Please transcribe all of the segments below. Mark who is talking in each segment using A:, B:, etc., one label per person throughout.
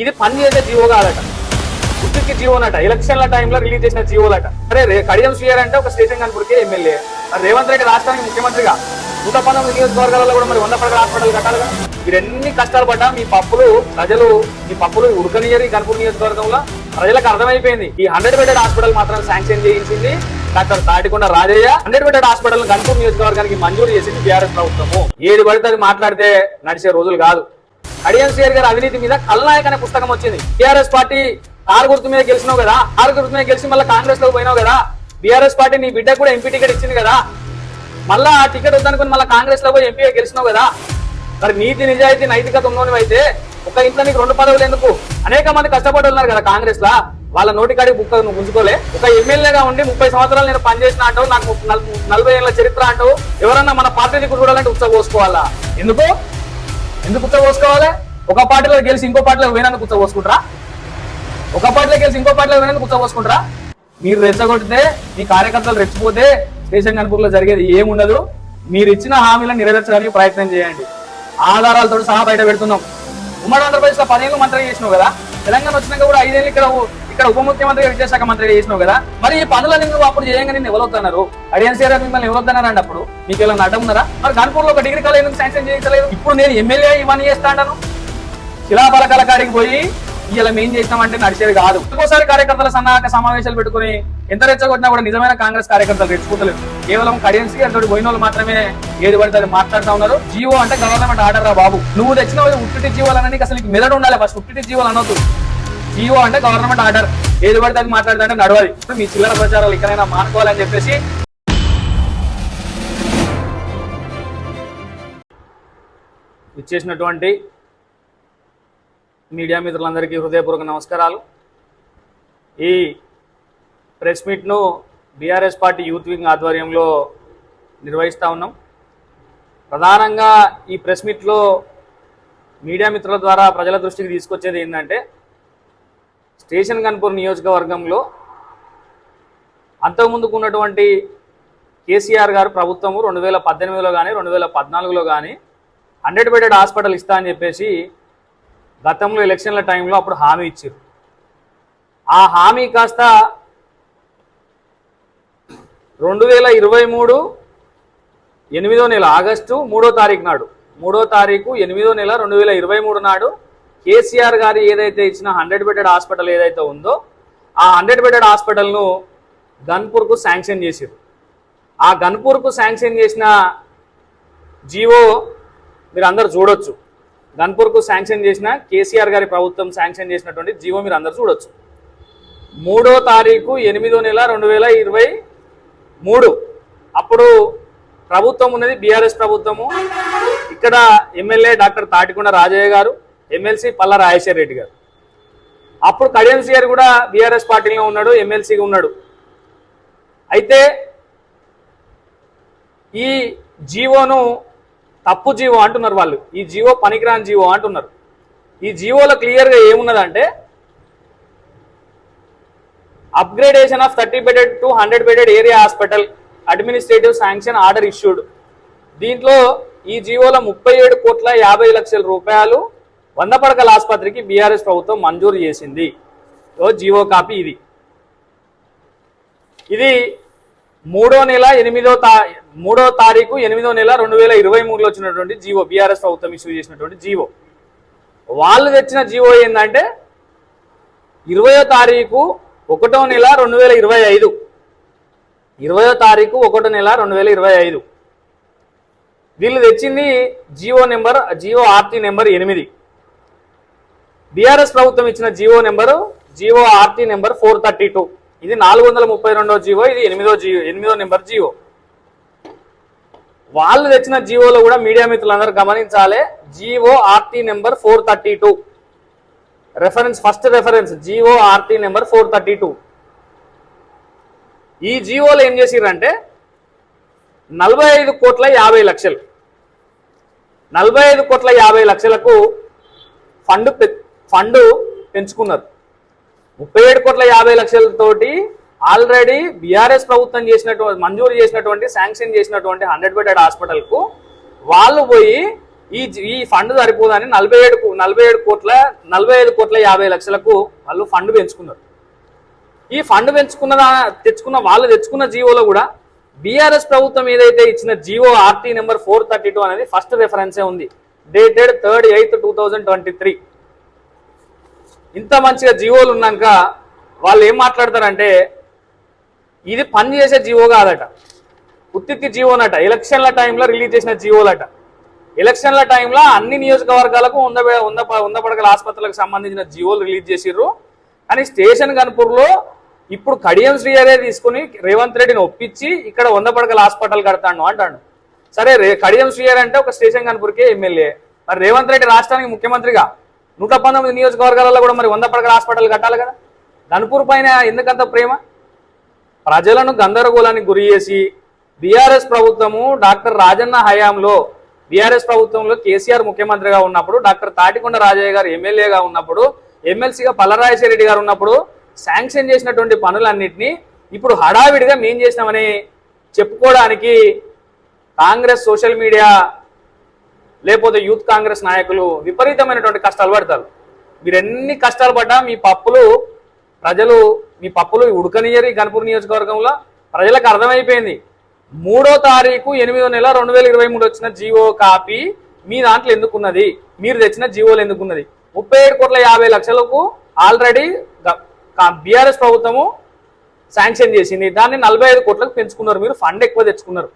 A: ఇది పని చేసే జీవో కాదట. జియో జీవోనట ఎలక్షన్ల టైంలో రిలీజ్ చేసిన జియోలట అరే రే కడియం శ్రీయర్ అంటే ఒక స్టేషన్ కనుపడికే ఎమ్మెల్యే. రేవంత్ రెడ్డి రాష్ట్రానికి ముఖ్యమంత్రిగా నూట పంతొమ్మిది నియోజకవర్గాలలో కూడా మరి వంద పడగల హాస్పిటల్ కట్టాలిగా? మీరు ఎన్ని కష్టాలు పడ్డా మీ పప్పులు ప్రజలు మీ పప్పులు ఉడకనియరి కనుపూర్ నియోజకవర్గంలో? ప్రజలకు అర్థమైపోయింది. ఈ హండ్రెడ్ బెడెడ్ హాస్పిటల్ మాత్రం శాంక్షన్ చేయించింది doctor Thatikonda Rajaiah. Hundred bedded hospital Ghanpur నియోజకవర్గానికి మంజూరు చేసింది బీఆర్ఎస్ ప్రభుత్వము. ఏది పడితే అది మాట్లాడితే నడిచే రోజులు కాదు. అడియన్సీఆర్ గారి అవినీతి మీద కల్నాయక్ అనే పుస్తకం వచ్చింది. టీఆర్ఎస్ పార్టీ ఆరు గుర్తు మీద గెలిచినావు కదా? ఆరు గుర్తు మీద గెలిచి మళ్ళీ కాంగ్రెస్లో పోయినావు కదా? బీఆర్ఎస్ పార్టీ నీ బిడ్డకు కూడా ఎంపీ టికెట్ ఇచ్చింది కదా? మళ్ళా ఆ టికెట్ వద్దనుకుని మళ్ళీ కాంగ్రెస్లో పోయి ఎంపీగా గెలిచినావు కదా? మరి నీతి నిజాయితీ నైతికత ఉన్నవి అయితే ఒక ఇంట్లో నీకు రెండు పదవులు ఎందుకు? అనేక మంది కష్టపడి ఉన్నారు కదా కాంగ్రెస్ లా వాళ్ళ నోటి కాడి బుక్క నువ్వు ఉంచుకోలే ఒక ఎమ్మెల్యేగా ఉండి ముప్పై సంవత్సరాలు నేను పనిచేసిన అంటావు నాకు నలభై ఏళ్ళ చరిత్ర అంటావు. ఎవరన్నా మన పార్టీ దిక్కు చూడాలంటే ఉత్సవ పోసుకోవాలా? ఎందుకు? ఎందుకు కుచ్చ పోసుకోవాలి ఒక పార్టీలో గెలిచి ఇంకో పార్టీలో పోయినందుకు కుచ్చ పోసుకుంటారా ఒక పార్టీలో గెలిచి ఇంకో పార్టీలో పోయినందుకు కుచ్చ పోసుకుంటారా మీరు రెచ్చగొడితే మీ కార్యకర్తలు రెచ్చిపోతే స్టేషన్ కనుపూర్లో జరిగేది ఏముండదు. మీరు ఇచ్చిన హామీలను నెరవేర్చడానికి ప్రయత్నం చేయండి. ఆధారాలతో సహా బయట పెడుతున్నాం. ఉమ్మడి ఆంధ్రప్రదేశ్లో పదేళ్ళు మంత్రి చేసినావు కదా? తెలంగాణ వచ్చినాక కూడా ఐదేళ్ళు ఇక్కడ ఇక్కడ ఉప ముఖ్యమంత్రి విద్యాశాఖ మంత్రి చేసినావు కదా మరి ఈ పనులని నువ్వు అప్పుడు చేయంగా నిన్ను ఎవరొద్దన్నారు అడియన్సీఆర్ మిమ్మల్ని ఎవరొద్దన్నారు అండి అప్పుడు? మీకు ఇలా అడ్డం మరి కాన్పూర్ ఒక డిగ్రీ కాలేజ్ ఎందుకు శాంక్షన్ చేయించలేదు? ఇప్పుడు నేను ఎమ్మెల్యే ఇవన్నీ చేస్తాను అంటాను శిలాఫలకాల కాడికి పోయి ఇలా మేం చేసినామంటే నడిచేది కాదు. ఒక్కోసారి కార్యకర్తల సన్నాహక సమావేశాలు పెట్టుకుని ఎంత రెచ్చగొట్టినా కూడా నిజమైన కాంగ్రెస్ కార్యకర్తలు రెచ్చుకోలేదు కేవలం కరెన్సీ అంతటి పోయిన వాళ్ళు మాత్రమే ఏది పడితే అది మాట్లాడుతా ఉన్నారు. జీవో అంటే గవర్నమెంట్ ఆర్డర్ రా బాబు. నువ్వు తెచ్చిన ఉట్టిటి జీవోలు అసలు మెదడు ఉండాలి. ఫస్ట్ ఉట్టిటి జీవోలు అనొద్దు. జీవో అంటే గవర్నమెంట్ ఆర్డర్ ఏది పడితే అది మాట్లాడుతుంటే నడవాలి. మీ చిల్లర ప్రచారాలు ఇక్కడైనా మానుకోవాలని చెప్పేసి ఇచ్చేసినటువంటి మీడియా మిత్రులందరికీ హృదయపూర్వక నమస్కారాలు. ఈ ప్రెస్ మీట్ను బీఆర్ఎస్ పార్టీ యూత్ వింగ్ ఆధ్వర్యంలో నిర్వహిస్తూ ఉన్నాం. ప్రధానంగా ఈ ప్రెస్ మీట్లో మీడియా మిత్రుల ద్వారా ప్రజల దృష్టికి తీసుకొచ్చేది ఏంటంటే స్టేషన్ కన్పూర్ నియోజకవర్గంలో అంతకుముందుకు ఉన్నటువంటి కేసీఆర్ గారు ప్రభుత్వము రెండు వేల పద్దెనిమిదిలో కానీ రెండు వేల పద్నాలుగులో కానీ హండ్రెడ్ బెడెడ్ హాస్పిటల్ ఇస్తా అని చెప్పేసి గతంలో ఎలక్షన్ల టైంలో అప్పుడు హామీ ఇచ్చారు. ఆ హామీ కాస్త రెండు వేల ఇరవై మూడు ఎనిమిదో నెల ఆగస్టు మూడో తారీఖు నాడు మూడో తారీఖు ఎనిమిదో నెల రెండు వేల ఇరవై మూడు నాడు కేసీఆర్ గారు ఏదైతే ఇచ్చిన హండ్రెడ్ బెడెడ్ హాస్పిటల్ ఏదైతే ఉందో ఆ హండ్రెడ్ బెడెడ్ హాస్పిటల్ను గన్పూర్కు శాంక్షన్ చేశారు ఆ గన్పూర్కు శాంక్షన్ చేసిన జీవో మీరు అందరు చూడొచ్చు. గన్పూర్కు శాంక్షన్ చేసిన కేసీఆర్ గారి ప్రభుత్వం శాంక్షన్ చేసినటువంటి జీవో మీరు అందరు చూడొచ్చు. మూడో తారీఖు ఎనిమిదో నెల రెండు వేల ఇరవై మూడు. అప్పుడు ప్రభుత్వం ఉన్నది బీఆర్ఎస్ ప్రభుత్వము. ఇక్కడ ఎమ్మెల్యే డాక్టర్ తాటికొండ రాజయ్య గారు ఎమ్మెల్సీ పల్ల రాజేశ్వర రెడ్డి గారు. అప్పుడు కడియం గారు కూడా బీఆర్ఎస్ పార్టీలో ఉన్నాడు ఎమ్మెల్సీగా ఉన్నాడు. అయితే ఈ జీవోను తప్పు జీవో అంటున్నారు వాళ్ళు. ఈ జీవో పనికిరాని జీవో అంటున్నారు. ఈ జీవోలో క్లియర్గా ఏమున్నదంటే upgradation of thirty bedded to hundred bedded area hospital administrative sanction order issued. దీంట్లో ఈ జీవోలో ముప్పై ఏడు కోట్ల యాభై లక్షల రూపాయలు వంద పడకల ఆసుపత్రికి బీఆర్ఎస్ ప్రభుత్వం మంజూరు చేసింది. ఓ జీవో కాపీ ఇది. ఇది మూడో నెల ఎనిమిదో తా మూడో తారీఖు ఎనిమిదో నెల రెండు వేల ఇరవై మూడులో వచ్చినటువంటి జీవో బీఆర్ఎస్ ప్రభుత్వం ఇష్యూ చేసినటువంటి జీవో. వాళ్ళు తెచ్చిన జీవో ఏంటంటే ఇరవయో తారీఖు ఒకటో నెల రెండు వేల ఇరవై ఐదు. ఇరవయో తారీఖు ఒకటో నెల రెండు వేల ఇరవై ఐదు. వీళ్ళు తెచ్చింది GO number GO RT number ఎనిమిది. బీఆర్ఎస్ ప్రభుత్వం ఇచ్చిన GO number GO RT number four thirty two. ఇది నాలుగు వందల ముప్పై రెండో జియో ఇది ఎనిమిదో జియో ఎనిమిదో నెంబర్ జియో వాళ్ళు తెచ్చిన జియోలో కూడా మీడియా మిత్రులందరూ గమనించాలి. GO RT number four thirty two. Reference first reference GO RT number four thirty two. ఈ జియోలో ఏం చేసిరంటే నలభై ఐదు కోట్ల యాభై లక్షలు. నలభై ఐదు కోట్ల యాభై లక్షలకు ఫండ్ పె- ఫండ్ పెంచుకున్నారు. ముప్పై ఏడు కోట్ల యాభై లక్షలతోటి ఆల్రెడీ బీఆర్ఎస్ ప్రభుత్వం చేసినటువంటి మంజూరు చేసినటువంటి శాంక్షన్ చేసినటువంటి హండ్రెడ్ బెడెడ్ హాస్పిటల్కు వాళ్ళు పోయి ఈ ఈ ఫండ్ సరిపోదని నలభై ఏడు నలభై ఏడు కోట్ల నలభై ఐదు కోట్ల యాభై లక్షలకు వాళ్ళు ఫండ్ పెంచుకున్నారు. ఈ ఫండ్ పెంచుకున్న తెచ్చుకున్న వాళ్ళు తెచ్చుకున్న జీవోలో కూడా బీఆర్ఎస్ ప్రభుత్వం ఏదైతే ఇచ్చిన GO RT number four thirty two అనేది ఫస్ట్ రెఫరెన్సే ఉంది. Dated third eighth two thousand twenty three. ఇంత మంచిగా జీవోలు ఉన్నాక వాళ్ళు ఏం మాట్లాడతారంటే ఇది పని చేసే జీవో కాదట. ఉత్తికి జీవోనట. ఎలక్షన్ల టైంలో రిలీజ్ చేసిన జీవోలట. ఎలక్షన్ల టైంలో అన్ని నియోజకవర్గాలకు వంద ఉంద వంద ఆసుపత్రులకు సంబంధించిన జీవోలు రిలీజ్ చేసిర్రు. కానీ స్టేషన్ గన్పూర్లో ఇప్పుడు కడియం శ్రీహరే తీసుకుని రేవంత్ రెడ్డిని ఒప్పించి ఇక్కడ వంద పడకల హాస్పిటల్ కడతాను అంటాడు. సరే రే కడియం శ్రీహరి అంటే ఒక స్టేషన్ గన్పూర్కే ఎమ్మెల్యే. మరి రేవంత్ రెడ్డి రాష్ట్రానికి ముఖ్యమంత్రిగా నూట పంతొమ్మిది నియోజకవర్గాలలో కూడా మరి వంద పడకల హాస్పిటల్ కట్టాలి కదా? ధన్పూర్ పైన ఎందుకంత ప్రేమ? ప్రజలను గందరగోళానికి గురి చేసి బీఆర్ఎస్ ప్రభుత్వము డాక్టర్ రాజన్న హయాంలో బీఆర్ఎస్ ప్రభుత్వంలో కేసీఆర్ ముఖ్యమంత్రిగా ఉన్నప్పుడు డాక్టర్ తాటికొండ రాజయ్య గారు ఎమ్మెల్యేగా ఉన్నప్పుడు ఎమ్మెల్సీగా పల్లరాజశేఖరెడ్డి గారు ఉన్నప్పుడు శాంక్షన్ చేసినటువంటి పనులన్నింటినీ ఇప్పుడు హడావిడిగా మేం చేసినామని చెప్పుకోవడానికి కాంగ్రెస్ సోషల్ మీడియా లేకపోతే యూత్ కాంగ్రెస్ నాయకులు విపరీతమైనటువంటి కష్టాలు పడతారు. మీరు ఎన్ని కష్టాలు పడ్డా మీ పప్పులు ప్రజలు మీ పప్పులు ఉడకనియరి గణపూర్ నియోజకవర్గంలో? ప్రజలకు అర్థమైపోయింది. మూడో తారీఖు ఎనిమిదో నెల రెండు వేల ఇరవై మూడు వచ్చిన జీవో కాపీ మీ దాంట్లో ఎందుకున్నది? మీరు తెచ్చిన జీవోలు ఎందుకున్నది? ముప్పై ఏడు కోట్ల యాభై లక్షలకు ఆల్రెడీ బీఆర్ఎస్ ప్రభుత్వము శాంక్షన్ చేసింది. దాన్ని నలభై ఐదు కోట్లకు పెంచుకున్నారు మీరు. ఫండ్ ఎక్కువ తెచ్చుకున్నారు.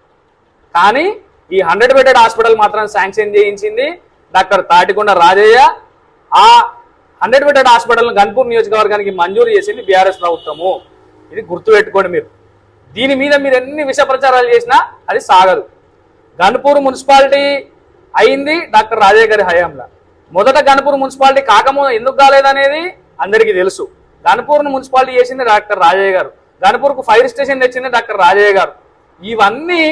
A: కానీ ఈ హండ్రెడ్ బెడెడ్ హాస్పిటల్ మాత్రం శాంక్షన్ చేయించింది డాక్టర్ తాటికొండ రాజయ్య. ఆ హండ్రెడ్ బెడెడ్ హాస్పిటల్ గన్పూర్ నియోజకవర్గానికి మంజూరు చేసింది బీఆర్ఎస్ ప్రభుత్వము. ఇది గుర్తుపెట్టుకోండి మీరు. దీని మీద మీరు ఎన్ని విష ప్రచారాలు చేసినా అది సాగదు. గన్పూర్ మున్సిపాలిటీ అయింది డాక్టర్ రాజయ్య గారి హయాంలో. మొదట గన్పూర్ మున్సిపాలిటీ కాకముందు ఎందుకు కాలేదనేది అందరికీ తెలుసు. గన్పూర్ను మున్సిపాలిటీ చేసింది డాక్టర్ రాజయ్య గారు. గన్పూర్కు ఫైర్ స్టేషన్ తెచ్చింది డాక్టర్ రాజయ్య గారు. ఇవన్నీ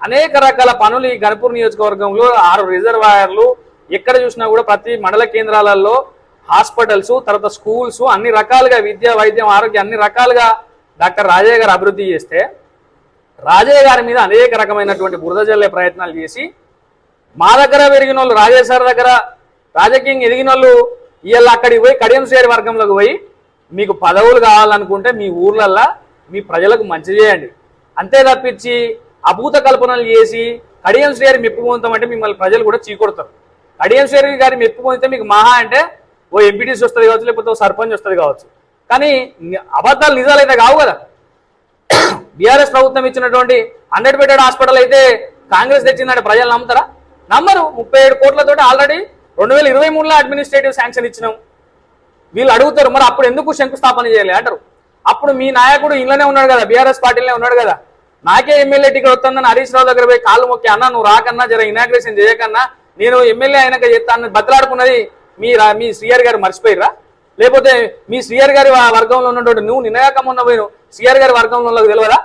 A: అనేక రకాల పనులు ఈ గణపూర్ నియోజకవర్గంలో ఆరు రిజర్వాయర్లు. ఎక్కడ చూసినా కూడా ప్రతి మండల కేంద్రాలలో హాస్పిటల్స్ తర్వాత స్కూల్స్ అన్ని రకాలుగా విద్య వైద్యం ఆరోగ్యం అన్ని రకాలుగా డాక్టర్ రాజయ్య గారు అభివృద్ధి చేస్తే రాజయ్య గారి మీద అనేక రకమైనటువంటి బురద జల్లే ప్రయత్నాలు చేసి మా దగ్గర పెరిగిన వాళ్ళు రాజయ్య సార్ దగ్గర రాజకీయం ఎదిగిన వాళ్ళు ఇవాళ అక్కడికి పోయి కడియం వర్గంలోకి పోయి మీకు పదవులు కావాలనుకుంటే మీ ఊర్లల్లో మీ ప్రజలకు మంచి చేయండి. అంతే తప్పించి అభూత కల్పనలు చేసి కడియం శ్రేణి మెప్పు పొందుతామంటే మిమ్మల్ని ప్రజలు కూడా చీకొడతారు కడియం శ్రీ గారి మెప్పు పొందితే మీకు మహా అంటే ఓ ఎంపీటీసీ వస్తుంది కావచ్చు లేకపోతే ఓ సర్పంచ్ వస్తుంది కావచ్చు. కానీ అబద్ధాలు అబద్ధాలు నిజాలైతే కావు కదా. బీఆర్ఎస్ ప్రభుత్వం ఇచ్చినటువంటి హండ్రెడ్ బెడెడ్ హాస్పిటల్ అయితే కాంగ్రెస్ తెచ్చిందంటే ప్రజలు నమ్ముతారా? నమ్మరు. ముప్పై ఏడు కోట్లతో ఆల్రెడీ రెండు వేల ఇరవై మూడులో అడ్మినిస్ట్రేటివ్ శాంక్షన్ ఇచ్చినాం. వీళ్ళు అడుగుతారు మరి అప్పుడు ఎందుకు శంకుస్థాపన చేయాలి? అంటారు. అప్పుడు మీ నాయకుడు ఇంట్లోనే ఉన్నాడు కదా బీఆర్ఎస్ పార్టీలోనే ఉన్నాడు కదా. నాకే ఎమ్మెల్యే టికెట్ వస్తుందని హరీష్ రావు దగ్గర పోయి కాళ్ళు మొక్కి అన్న నువ్వు రాకన్నా జర ఇనాగ్రేషన్ చేయకన్నా నేను ఎమ్మెల్యే అయినాక చేస్తాను బతలాడుకున్నది మీ రా- మీ శ్రీఆర్ గారు మర్చిపోయిరా లేకపోతే మీ శ్రీఆర్ గారి వర్గంలో ఉన్నటువంటి నువ్వు నిన్నగాక మొన్న పోయిన శ్రీఆర్ గారి వర్గంలో ఉన్నది తెలియదా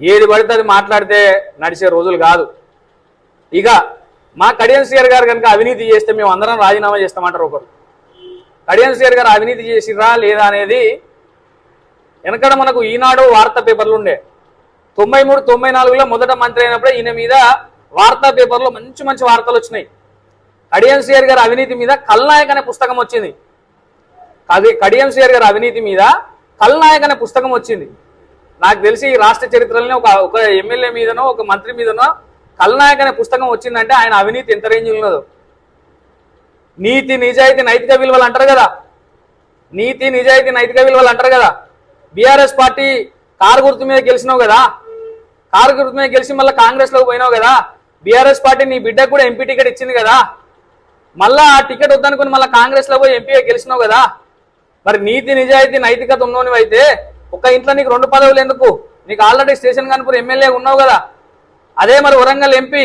A: ఏది పడితే అది మాట్లాడితే నడిచే రోజులు కాదు. ఇక మా కడియం శ్రీఆర్ గారు కనుక అవినీతి చేస్తే మేము అందరం రాజీనామా చేస్తామంటారు ఒకరు. కడియం శ్రీఆర్ గారు అవినీతి చేసిరా లేదా అనేది వెనకడ మనకు ఈనాడు వార్తా పేపర్లు ఉండే. తొంభై మూడు తొంభై నాలుగులో మొదట మంత్రి అయినప్పుడే ఈయన మీద వార్తా పేపర్లో మంచి మంచి వార్తలు వచ్చినాయి. కడియంసీఆర్ గారి అవినీతి మీద కల్నాయక్ అనే పుస్తకం వచ్చింది. అది కడియంసీఆర్ గారి అవినీతి మీద కల్నాయక్ అనే పుస్తకం వచ్చింది. నాకు తెలిసి ఈ రాష్ట్ర చరిత్రలోనే ఒక ఒక ఎమ్మెల్యే మీదనో ఒక మంత్రి మీదనో కల్నాయక్ అనే పుస్తకం వచ్చిందంటే ఆయన అవినీతి ఎంత రేంజ్ ఉన్నదో. నీతి నిజాయితీ నైతిక విలువలు అంటారు కదా. నీతి నిజాయితీ నైతిక విలువలు అంటారు కదా. బీఆర్ఎస్ పార్టీ కారు గుర్తు మీద గెలిచినావు కదా? కారు గుర్తు మీద గెలిచి మళ్ళీ కాంగ్రెస్ పోయినావు కదా? బీఆర్ఎస్ పార్టీ నీ బిడ్డకు కూడా ఎంపీ టికెట్ ఇచ్చింది కదా? మళ్ళా ఆ టికెట్ వద్దనుకుని మళ్ళీ కాంగ్రెస్లో పోయి ఎంపీగా గెలిచినావు కదా? మరి నీతి నిజాయితీ నైతికత ఉన్నోనివి అయితే ఒక ఇంట్లో నీకు రెండు పదవులు ఎందుకు? నీకు ఆల్రెడీ స్టేషన్ కాన్పూర్ ఎమ్మెల్యే ఉన్నావు కదా? అదే మరి వరంగల్ ఎంపీ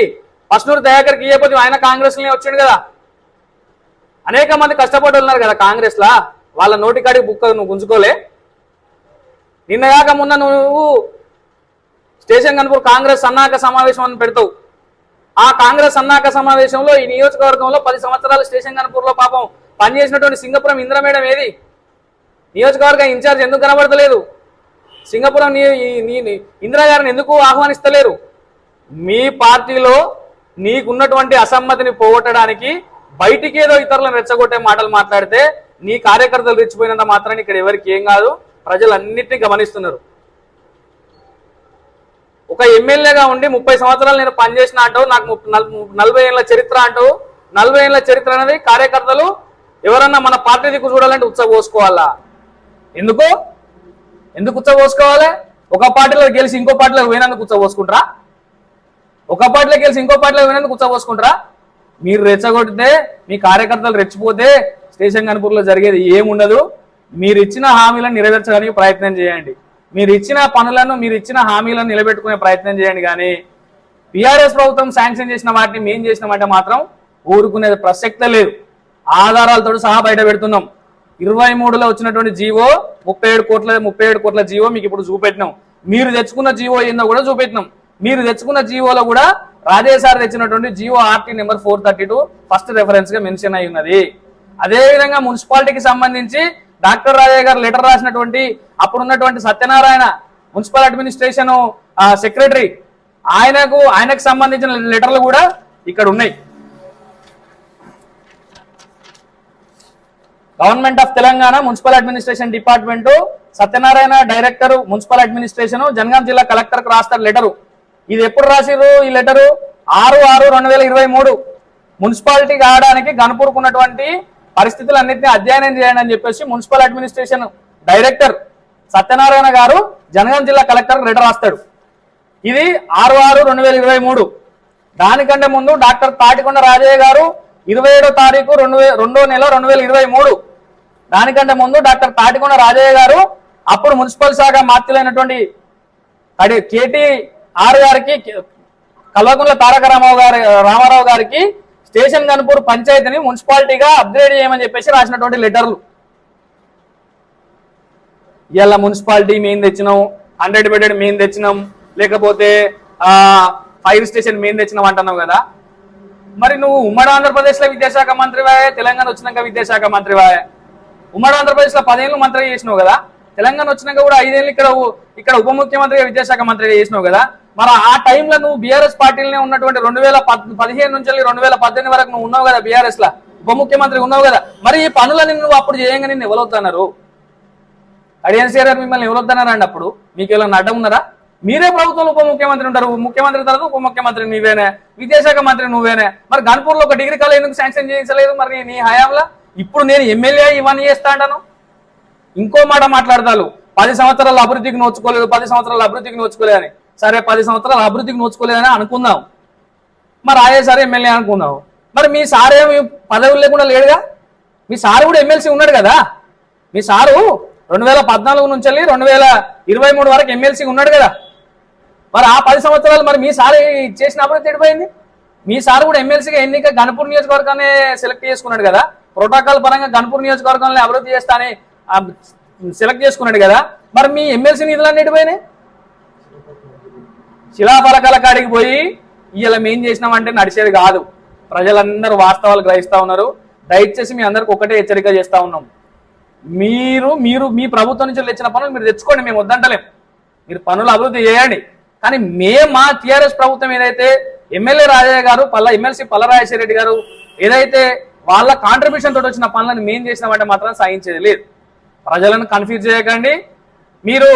A: పస్నూరు దయాకర్కి ఇయ్యకపోతే ఆయన కాంగ్రెస్లోనే వచ్చాడు కదా? అనేక మంది కష్టపడి ఉన్నారు కదా కాంగ్రెస్ లా వాళ్ళ నోటికాడికి బుక్క నువ్వు గుంజుకోలే. నిన్నగాక మొన్న నువ్వు స్టేషన్ కనుపూర్ కాంగ్రెస్ సన్నాహక సమావేశం అని పెడతావు. ఆ కాంగ్రెస్ సన్నాహక సమావేశంలో ఈ నియోజకవర్గంలో పది సంవత్సరాలు స్టేషన్ కనుపూర్లో పాపం పనిచేసినటువంటి సింగపురం ఇంద్ర మేడం ఏది? నియోజకవర్గ ఇన్ఛార్జ్ ఎందుకు కనబడతలేదు? సింగపురం నీ- ఇందిరా గారిని ఎందుకు ఆహ్వానిస్తలేరు? మీ పార్టీలో నీకున్నటువంటి అసమ్మతిని పోగొట్టడానికి బయటికి ఏదో ఇతరులను రెచ్చగొట్టే మాటలు మాట్లాడితే నీ కార్యకర్తలు రెచ్చిపోయినంత మాత్రాన్ని ఇక్కడ ఎవరికి ఏం కాదు. ప్రజలన్నిటినీ గమనిస్తున్నారు. ఒక ఎమ్మెల్యేగా ఉండి ముప్పై సంవత్సరాలు నేను పనిచేసిన అంటావు నాకు ముప్ప- నలభై ఏళ్ళ చరిత్ర అంటావు నలభై ఏళ్ళ చరిత్ర అనేది కార్యకర్తలు ఎవరన్నా మన పార్టీ దిక్కు చూడాలంటే ఉత్సవ పోసుకోవాలా ఎందుకు? ఎందుకు ఉత్సవ ఒక పార్టీలో గెలిచి ఇంకో పార్టీలో పోయినందుకు ఉత్సవ ఒక పార్టీలో గెలిచి ఇంకో పార్టీలో పోయినందుకు ఉత్సవ మీరు రెచ్చగొడితే మీ కార్యకర్తలు రెచ్చిపోతే స్టేషన్ కనుపూర్లో జరిగేది ఏముండదు. మీరు ఇచ్చిన హామీలను నెరవేర్చడానికి ప్రయత్నం చేయండి. మీరు ఇచ్చిన పనులను మీరు ఇచ్చిన హామీలను నిలబెట్టుకునే ప్రయత్నం చేయండి కానీ టీఆర్ఎస్ ప్రభుత్వం శాంక్షన్ చేసిన వాటిని మేం చేసినామంటే మాత్రం ఊరుకునేది ప్రసక్తే లేదు. ఆధారాలతో సహా బయట పెడుతున్నాం. ఇరవై మూడులో వచ్చినటువంటి జీవో ముప్పై ఏడు కోట్ల ముప్పై ఏడు కోట్ల జీవో మీకు ఇప్పుడు చూపెట్టినాం. మీరు తెచ్చుకున్న జీవో ఏందో కూడా చూపెట్టినాం. మీరు తెచ్చుకున్న జీవోలో కూడా రాజేశారి తెచ్చినటువంటి GO RT number four thirty two first రెఫరెన్స్గా mention అయి ఉన్నది. అదేవిధంగా మున్సిపాలిటీకి సంబంధించి డాక్టర్ రాజయ్య గారు లెటర్ రాసినటువంటి అప్పుడున్నటువంటి సత్యనారాయణ మున్సిపల్ అడ్మినిస్ట్రేషన్ సెక్రటరీ ఆయనకు ఆయనకు సంబంధించిన లెటర్లు కూడా ఇక్కడ ఉన్నాయి. Government of Telangana municipal administration department Satyanarayana director municipal administration Jangaon జిల్లా కలెక్టర్కు రాస్తారు లెటరు. ఇది ఎప్పుడు రాసిరు ఈ లెటరు? ఆరు ఆరు రెండు వేల ఇరవై మూడు. మున్సిపాలిటీ కావడానికి గణపూరుకున్నటువంటి పరిస్థితులన్నింటినీ అధ్యయనం చేయండి అని చెప్పేసి మున్సిపల్ అడ్మినిస్ట్రేషన్ డైరెక్టర్ సత్యనారాయణ గారు జనగాం జిల్లా కలెక్టర్ లెటర్ రాస్తాడు. ఇది ఆరు ఆరు రెండు వేల ఇరవై మూడు. దానికంటే ముందు డాక్టర్ తాటికొండ రాజయ్య గారు ఇరవై ఏడో తారీఖు రెండు రెండో నెల రెండు వేల ఇరవై మూడు. దానికంటే ముందు డాక్టర్ తాటికొండ రాజయ్య గారు అప్పుడు మున్సిపల్ శాఖ మాత్యులైనటువంటి కేటీ ఆర్ గారికి కల్వకుంట్ల తారక రామారావు గారి రామారావు గారికి స్టేషన్ గన్పూర్ పంచాయతీని మున్సిపాలిటీగా అప్గ్రేడ్ చేయమని చెప్పేసి రాసినటువంటి లెటర్లు. ఇలా మున్సిపాలిటీ మేము తెచ్చినాం హండ్రెడ్ బెడెడ్ మేము తెచ్చినాం లేకపోతే ఫైర్ స్టేషన్ మేము తెచ్చినాం అంటున్నావు కదా. మరి నువ్వు ఉమ్మడి ఆంధ్రప్రదేశ్లో విద్యాశాఖ మంత్రివాయే తెలంగాణ వచ్చినాక విద్యాశాఖ మంత్రివాయే? ఉమ్మడి ఆంధ్రప్రదేశ్లో పదేళ్ళు మంత్రిగా చేసినావు కదా. తెలంగాణ వచ్చినాక కూడా ఐదేళ్ళు ఇక్కడ ఇక్కడ ఉప ముఖ్యమంత్రిగా విద్యాశాఖ మంత్రిగా చేసినావు కదా. మరి ఆ టైంలో నువ్వు బీఆర్ఎస్ పార్టీలోనే ఉన్నటువంటి రెండు వేల పదిహేను నుంచి రెండు వేల పద్దెనిమిది వరకు నువ్వు ఉన్నావు కదా బీఆర్ఎస్ లా ఉప ముఖ్యమంత్రి ఉన్నావు కదా. మరి ఈ పనులని నువ్వు అప్పుడు చేయంగా నిన్ను ఎవరవుతున్నారు అడియన్సీఆర్ గారు మిమ్మల్ని ఎవరు వద్దన్నారండి అప్పుడు? మీకు ఏమైనా అడ్డం ఉన్నారా? మీరే ప్రభుత్వంలో ఉప ముఖ్యమంత్రి ఉంటారు. ముఖ్యమంత్రి తర్వాత ఉప ముఖ్యమంత్రి నువ్వేనే. విద్యాశాఖ మంత్రి నువ్వేనే. మరి గణపూర్లో ఒక డిగ్రీ కాలేజ్ ఎందుకు శాంక్షన్ చేయించలేదు మరి నీ హయాంలో? ఇప్పుడు నేను ఎమ్మెల్యే ఇవన్నీ చేస్తా అంటాను. ఇంకో మాట మాట్లాడతాను. పది సంవత్సరాల అభివృద్ధికి నోచుకోలేదు పది సంవత్సరాల అభివృద్ధికి నోచుకోలేదు అని సరే పది సంవత్సరాలు అభివృద్ధికి నోచుకోలేదని అనుకుందాం మరి ఆయే సార్ ఎమ్మెల్యే అనుకుందాం మరి మీ సార్ ఏమి పదవులు లేకుండా లేడుగా? మీ సారు కూడా ఎమ్మెల్సీ ఉన్నాడు కదా? మీ సారు రెండు వేల పద్నాలుగు నుంచి వెళ్ళి రెండు వేల ఇరవై మూడు వరకు ఎమ్మెల్సీ ఉన్నాడు కదా? మరి ఆ పది సంవత్సరాలు మరి మీ సార్ చేసిన అభివృద్ధి ఎడిపోయింది మీ సారు కూడా ఎమ్మెల్సీగా ఎన్నిక గణపూర్ నియోజకవర్గాన్ని సెలెక్ట్ చేసుకున్నాడు కదా? ప్రోటోకాల్ పరంగా గణపూర్ నియోజకవర్గంలో అభివృద్ధి చేస్తానని సెలెక్ట్ చేసుకున్నాడు కదా? మరి మీ ఎమ్మెల్సీ నిధులన్నీ ఎడిపోయినాయి శిలాఫలకాల కాడికి పోయి ఇలా మేం చేసినామంటే నడిచేది కాదు. ప్రజలందరూ వాస్తవాలు గ్రహిస్తూ ఉన్నారు. దయచేసి మీ అందరికి ఒకటే హెచ్చరిక చేస్తూ ఉన్నాం. మీరు మీరు మీ ప్రభుత్వం నుంచి తెచ్చిన పనులు మీరు తెచ్చుకోండి మేము వద్దంటలేం. మీరు పనులు అభివృద్ధి చేయండి. కానీ మేము మా టిఆర్ఎస్ ప్రభుత్వం ఏదైతే ఎమ్మెల్యే రాజయ్య గారు పల్ల ఎమ్మెల్సీ పల్లరాజేశ్వర రెడ్డి గారు ఏదైతే వాళ్ళ కాంట్రిబ్యూషన్ తోటి వచ్చిన పనులను మేము చేసినామంటే మాత్రం సాధించేది లేదు. ప్రజలను కన్ఫ్యూజ్ చేయకండి. మీరు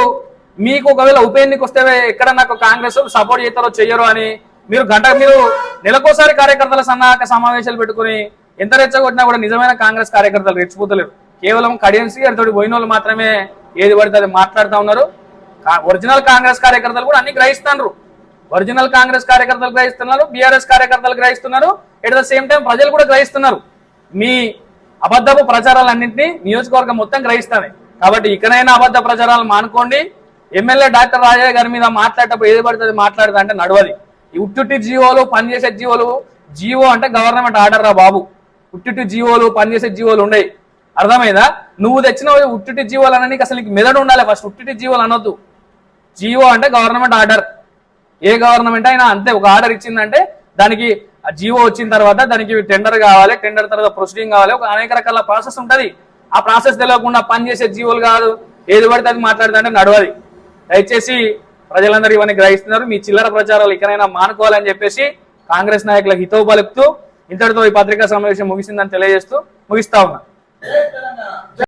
A: మీకు ఒకవేళ ఉప ఎన్నిక వస్తే ఎక్కడ నాకు కాంగ్రెస్ సపోర్ట్ చేస్తారో చెయ్యరు అని మీరు గంట మీరు నెలకోసారి కార్యకర్తల సన్నాహక సమావేశాలు పెట్టుకుని ఎంత రెచ్చగొట్టినా కూడా నిజమైన కాంగ్రెస్ కార్యకర్తలు రెచ్చిపోతలేరు. కేవలం కడియన్సీ అతడి పోయిన వాళ్ళు మాత్రమే ఏది పడితే అది మాట్లాడుతూ ఉన్నారు. ఒరిజినల్ కాంగ్రెస్ కార్యకర్తలు కూడా అన్ని గ్రహిస్తున్నారు. ఒరిజినల్ కాంగ్రెస్ కార్యకర్తలు గ్రహిస్తున్నారు బీఆర్ఎస్ కార్యకర్తలు గ్రహిస్తున్నారు ఎట్ ద సేమ్ టైం ప్రజలు కూడా గ్రహిస్తున్నారు. మీ అబద్ధపు ప్రచారాలన్నింటినీ నియోజకవర్గం మొత్తం గ్రహిస్తాయి కాబట్టి ఇకనైనా అబద్ధ ప్రచారాలు మానుకోండి. ఎమ్మెల్యే డాక్టర్ రాజయ్య గారి మీద మాట్లాడేటప్పుడు ఏది పడుతుంది మాట్లాడుతా అంటే నడవది. ఈ ఉట్టుట్టి జీవోలు పనిచేసే జీవోలు జీవో అంటే గవర్నమెంట్ ఆర్డర్ రా బాబు. ఉట్టుట్టి జీవోలు పనిచేసే జీవోలు ఉండయి. అర్థమైందా? నువ్వు తెచ్చిన ఉట్టుటి జీవోలు అనడానికి అసలు నీకు మెదడు ఉండాలి ఫస్ట్ ఉట్టుటి జీవోలు అనొద్దు. జీవో అంటే గవర్నమెంట్ ఆర్డర్. ఏ గవర్నమెంట్ అయినా అంతే ఒక ఆర్డర్ ఇచ్చిందంటే దానికి ఆ జీవో వచ్చిన తర్వాత దానికి టెండర్ కావాలి టెండర్ తర్వాత ప్రొసీడింగ్ కావాలి ఒక అనేక రకాల ప్రాసెస్ ఉంటుంది. ఆ ప్రాసెస్ తెలియకుండా పనిచేసే జీవోలు కాదు. ఏది పడితే అది మాట్లాడితే అంటే నడవది. దయచేసి ప్రజలందరూ ఇవన్నీ గ్రహిస్తున్నారు. మీ చిల్లర ప్రచారాలు ఇకనైనా మానుకోవాలని చెప్పేసి కాంగ్రెస్ నాయకులకు హితవు పలుకుతూ ఇంతటితో ఈ పత్రికా సమావేశం ముగిసిందని తెలియజేస్తూ ముగిస్తా ఉన్నా.